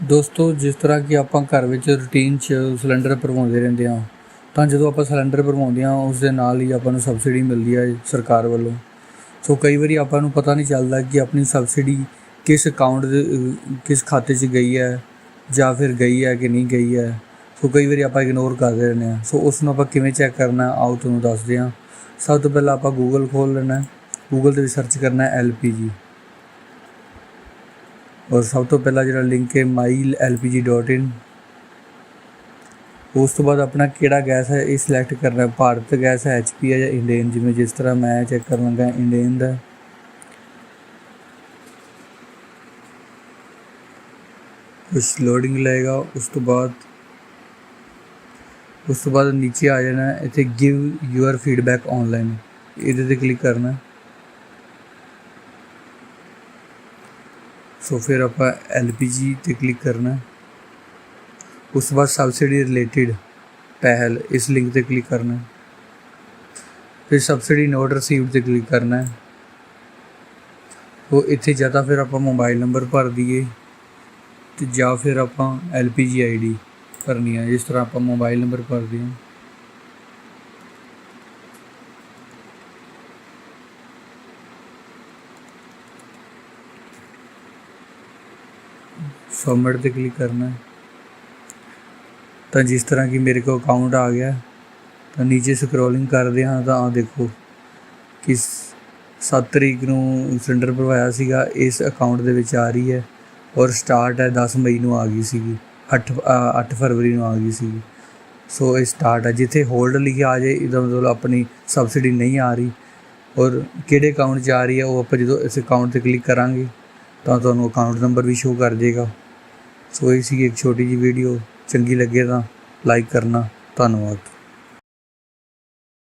ਦੋਸਤੋ, ਜਿਸ ਤਰ੍ਹਾਂ ਕਿ ਆਪਾਂ ਘਰ ਵਿੱਚ ਰੂਟੀਨ 'ਚ ਸਿਲੰਡਰ ਭਰਵਾਉਂਦੇ ਰਹਿੰਦੇ ਹਾਂ, ਤਾਂ ਜਦੋਂ ਆਪਾਂ ਸਿਲੰਡਰ ਭਰਵਾਉਂਦੇ ਹਾਂ, ਉਸ ਦੇ ਨਾਲ ਹੀ ਆਪਾਂ ਨੂੰ ਸਬਸਿਡੀ ਮਿਲਦੀ ਹੈ ਸਰਕਾਰ ਵੱਲੋਂ। ਸੋ ਕਈ ਵਾਰੀ ਆਪਾਂ ਨੂੰ ਪਤਾ ਨਹੀਂ ਚੱਲਦਾ ਕਿ ਆਪਣੀ ਸਬਸਿਡੀ ਕਿਸ ਅਕਾਊਂਟ ਦੇ ਕਿਸ ਖਾਤੇ 'ਚ ਗਈ ਹੈ, ਜਾਂ ਫਿਰ ਗਈ ਹੈ ਕਿ ਨਹੀਂ ਗਈ ਹੈ। ਸੋ ਕਈ ਵਾਰੀ ਆਪਾਂ ਇਗਨੋਰ ਕਰਦੇ ਰਹਿੰਦੇ ਹਾਂ। ਸੋ ਉਸ ਨੂੰ ਆਪਾਂ ਕਿਵੇਂ ਚੈੱਕ ਕਰਨਾ ਆਓ ਤੁਹਾਨੂੰ ਦੱਸਦੇ ਹਾਂ। ਸਭ ਤੋਂ ਪਹਿਲਾਂ ਆਪਾਂ ਗੂਗਲ ਖੋਲ ਲੈਣਾ ਗੂਗਲ ਤੇ ਵੀ ਸਰਚ ਕਰਨਾ ਹੈ ਐਲਪੀਜੀ ਔਰ ਸਭ ਤੋਂ ਪਹਿਲਾ ਜਿਹੜਾ ਲਿੰਕ ਹੈ mylpg.in ਉਸ ਤੋਂ ਬਾਅਦ ਆਪਣਾ ਕਿਹੜਾ ਗੈਸ ਹੈ ਇਹ ਸਿਲੈਕਟ ਕਰਨਾ ਹੈ ਭਾਰਤ ਗੈਸ ਹੈ ਐਚਪੀ ਹੈ ਜਾਂ ਇੰਡੇਨ ਜਿਵੇਂ ਜਿਸ ਤਰ੍ਹਾਂ ਮੈਂ ਚੈੱਕ ਕਰਨ ਲੱਗਾ ਇੰਡੇਨ ਦਾ ਕੁਛ ਲੋਡਿੰਗ ਲਏਗਾ ਉਸ ਤੋਂ ਬਾਅਦ ਉਸ ਤੋਂ ਬਾਅਦ ਨੀਚੇ ਆ ਜਾਣਾ ਹੈ, ਇੱਥੇ ਗਿਵ ਯੂਅਰ ਫੀਡਬੈਕ ਆਨਲਾਈਨ ਇਹਦੇ ਤੇ ਕਲਿੱਕ ਕਰਨਾ ਹੈ। ਸੋ ਫਿਰ ਆਪਾਂ ਐਲਪੀਜੀ ਤੇ ਕਲਿੱਕ ਕਰਨਾ ਉਸ ਤੋਂ ਬਾਅਦ ਸਬਸਿਡੀ ਰਿਲੇਟਡ ਪਹਿਲ ਇਸ ਲਿੰਕ ਤੇ ਕਲਿੱਕ ਕਰਨਾ ਫਿਰ ਸਬਸਿਡੀ ਨੋਟ ਰਿਸੀਵਡ ਤੇ ਕਲਿੱਕ ਕਰਨਾ ਉਹ ਇੱਥੇ ਜਾਂ ਤਾਂ ਫਿਰ ਆਪਾਂ ਮੋਬਾਈਲ ਨੰਬਰ ਭਰ ਦਈਏ ਤੇ ਜਾਂ ਫਿਰ ਆਪਾਂ ਐਲਪੀਜੀ ਆਈਡੀ ਭਰਨੀ ਹੈ। ਜਿਸ ਤਰ੍ਹਾਂ ਆਪਾਂ ਮੋਬਾਈਲ ਨੰਬਰ ਭਰਦੇ ਹਾਂ। ਸਬਮਿਟ ਤੇ ਕਲਿੱਕ ਕਰਨਾ ਹੈ। ਤਾਂ ਜਿਸ ਤਰ੍ਹਾਂ ਕਿ ਮੇਰੇ ਕੋਲ ਅਕਾਊਂਟ ਆ ਗਿਆ, ਤਾਂ ਨੀਚੇ ਸਕਰੋਲਿੰਗ ਕਰਦੇ ਹਾਂ ਤਾਂ ਆ ਦੇਖੋ ਕਿ 7 ਤਰੀਕ ਨੂੰ ਸਿਲੰਡਰ ਭਰਵਾਇਆ ਸੀਗਾ, ਇਸ ਅਕਾਊਂਟ ਦੇ ਵਿੱਚ ਆ ਰਹੀ ਹੈ ਔਰ ਸਟਾਰਟ ਹੈ 10 ਮਈ ਨੂੰ ਆ ਗਈ ਸੀਗੀ 8 8 ਫਰਵਰੀ ਨੂੰ ਆ ਗਈ ਸੀਗੀ। ਸੋ ਇਹ ਸਟਾਰਟ ਹੈ। ਜਿੱਥੇ ਹੋਲਡ ਲਿਖਿਆ ਆ ਜਾਏ, ਇਹਦਾ ਮਤਲਬ ਆਪਣੀ ਸਬਸਿਡੀ ਨਹੀਂ ਆ ਰਹੀ ਔਰ ਕਿਹੜੇ ਅਕਾਊਂਟ 'ਚ ਆ ਰਹੀ ਹੈ, ਉਹ ਆਪਾਂ ਜਦੋਂ ਇਸ ਅਕਾਊਂਟ ਤੇ ਕਲਿੱਕ ਕਰਾਂਗੇ ਤਾਂ ਤੁਹਾਨੂੰ ਅਕਾਊਂਟ ਨੰਬਰ ਵੀ ਸ਼ੋ ਕਰ ਦੇਗਾ। ਸੋ ਇਹ ਸੀ ਇੱਕ ਛੋਟੀ ਜਿਹੀ ਵੀਡੀਓ ਚੰਗੀ ਲੱਗੇ ਤਾਂ ਲਾਈਕ ਕਰਨਾ। ਧੰਨਵਾਦ।